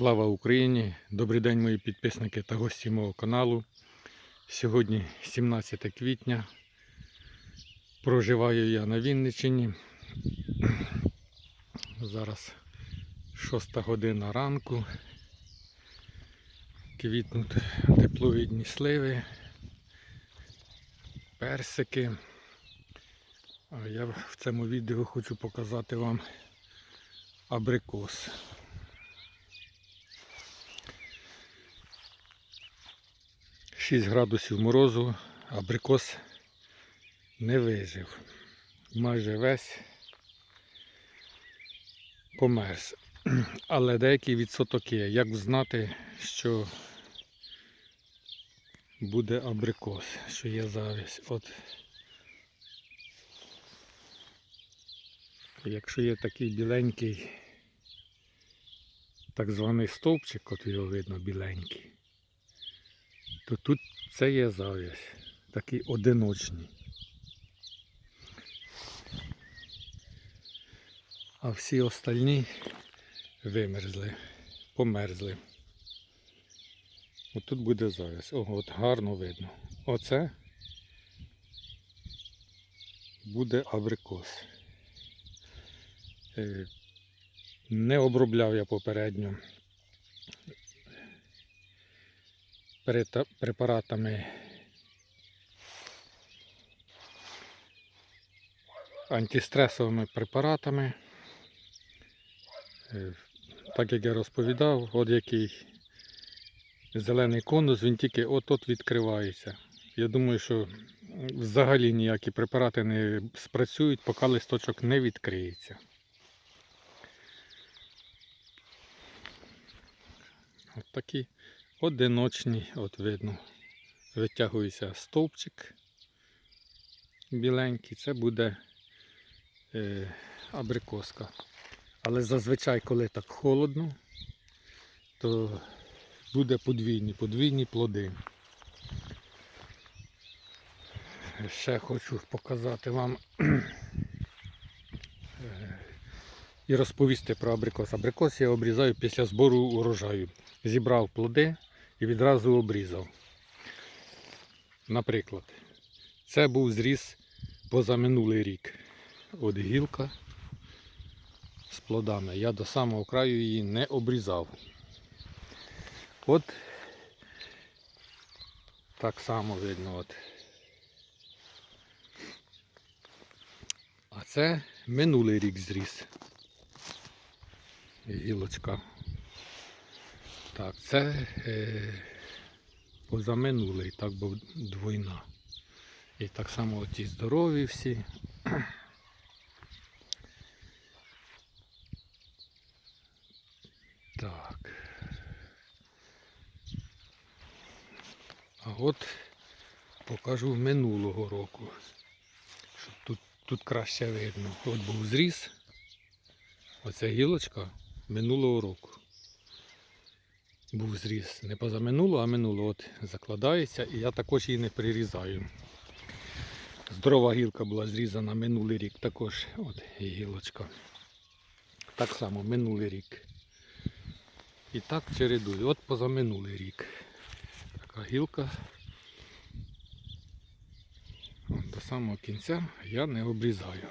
Слава Україні! Добрий день, мої підписники та гості мого каналу. Сьогодні 17 квітня. Проживаю я на Вінниччині. Зараз 6 година ранку. Квітнуть тепловідні сливи, персики. А я в цьому відео хочу показати вам абрикос. Шість градусів морозу, абрикос не вижив. Майже весь померз. Але деякий відсоток є. Як знати, що буде абрикос, що є завість. От Якщо є такий біленький, так званий стовпчик, от його видно біленький, то тут це є зав'язь, такий одиночний. А всі остальні вимерзли, померзли. От тут буде зав'язь. Ого, от гарно видно. Оце буде абрикос. Е, Не обробляв я попередньо препаратами антистресовими препаратами. Е, Так як я розповідав, от який зелений конус, він тільки от-от відкривається. Я думаю, що взагалі ніякі препарати не спрацюють, поки листочок не відкриється. От такі одиночні, от видно, витягується стовпчик біленький, це буде е, абрикоска. Але зазвичай, коли так холодно, то буде подвійні, подвійні плоди. Ще хочу показати вам е, і розповісти про абрикос. Абрикос я обрізаю після збору урожаю. Зібрав плоди і відразу обрізав. Наприклад, це був зріз позаминулий рік. От гілка з плодами. Я до самого краю її не обрізав. От так само видно. От. А це минулий рік зріс. Гілочка. Так, це е, позаминулий, так був двойна. І так само ті здорові всі. Так. А от покажу минулого року. Щоб тут, тут краще видно. От був зріз. Оця гілочка минулого року. Був зріз. Не позаминуло, а минуло. От закладається і я також її не прирізаю. Здорова гілка була зрізана минулий рік. Також от гілочка. Так само минулий рік. І так чередую. От позаминулий рік. Така гілка. От До самого кінця я не обрізаю.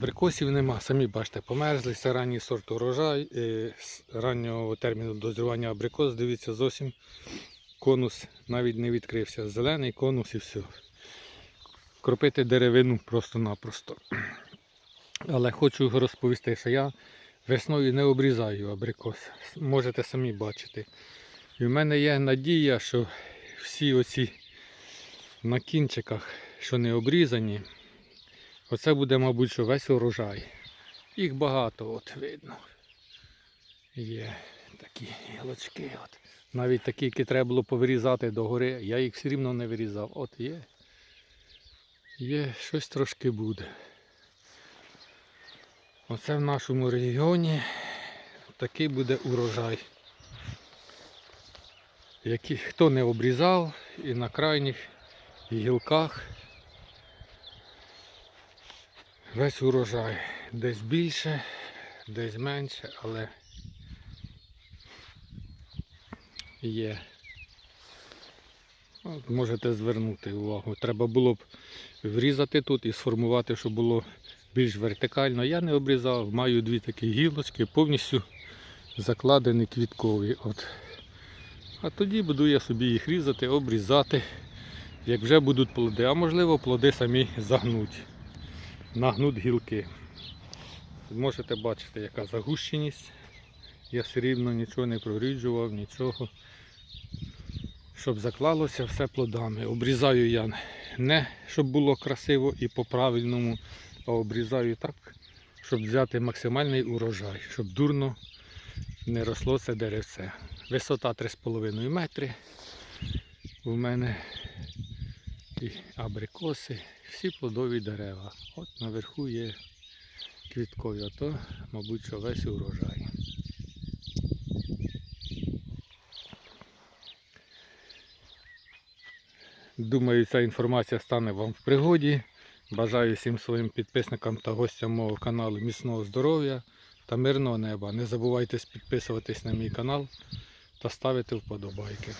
Абрикосів нема, самі бачите, померзли, це ранній сорт урожай, е, з раннього терміну дозрівання абрикос, дивіться, зовсім конус навіть не відкрився. Зелений конус і все. Кропити деревину просто-напросто. Але хочу розповісти, що я весною не обрізаю абрикос. Можете самі бачити. І в мене є надія, що всі оці на кінчиках, що не обрізані, оце буде, мабуть, що весь урожай. Їх багато, от видно. Є такі гілочки. От. Навіть такі, які треба було повирізати догори, я їх все рівно не вирізав. От є. Є, щось трошки буде. Оце в нашому регіоні такий буде урожай. Який, хто не обрізав і на крайніх гілках весь урожай. Десь більше, десь менше, але є. От Можете звернути увагу. Треба було б врізати тут і сформувати, щоб було більш вертикально. Я не обрізав, маю дві такі гілочки, повністю закладені квіткові. От. А тоді буду я собі їх різати, обрізати, як вже будуть плоди, а можливо плоди самі загнуть нагнуть гілки. Можете бачити, яка загущеність. Я все рівно нічого не проріджував, нічого. Щоб заклалося все плодами. Обрізаю я не щоб було красиво і по-правильному, а обрізаю так, щоб взяти максимальний урожай, щоб дурно не росло це деревце. Висота 3,5 метри. У мене і абрикоси, всі плодові дерева. От наверху є квіткові, а то, мабуть, що весь урожай. Думаю, ця інформація стане вам в пригоді. Бажаю всім своїм підписникам та гостям мого каналу міцного здоров'я та мирного неба. Не забувайте підписуватись на мій канал та ставити вподобайки.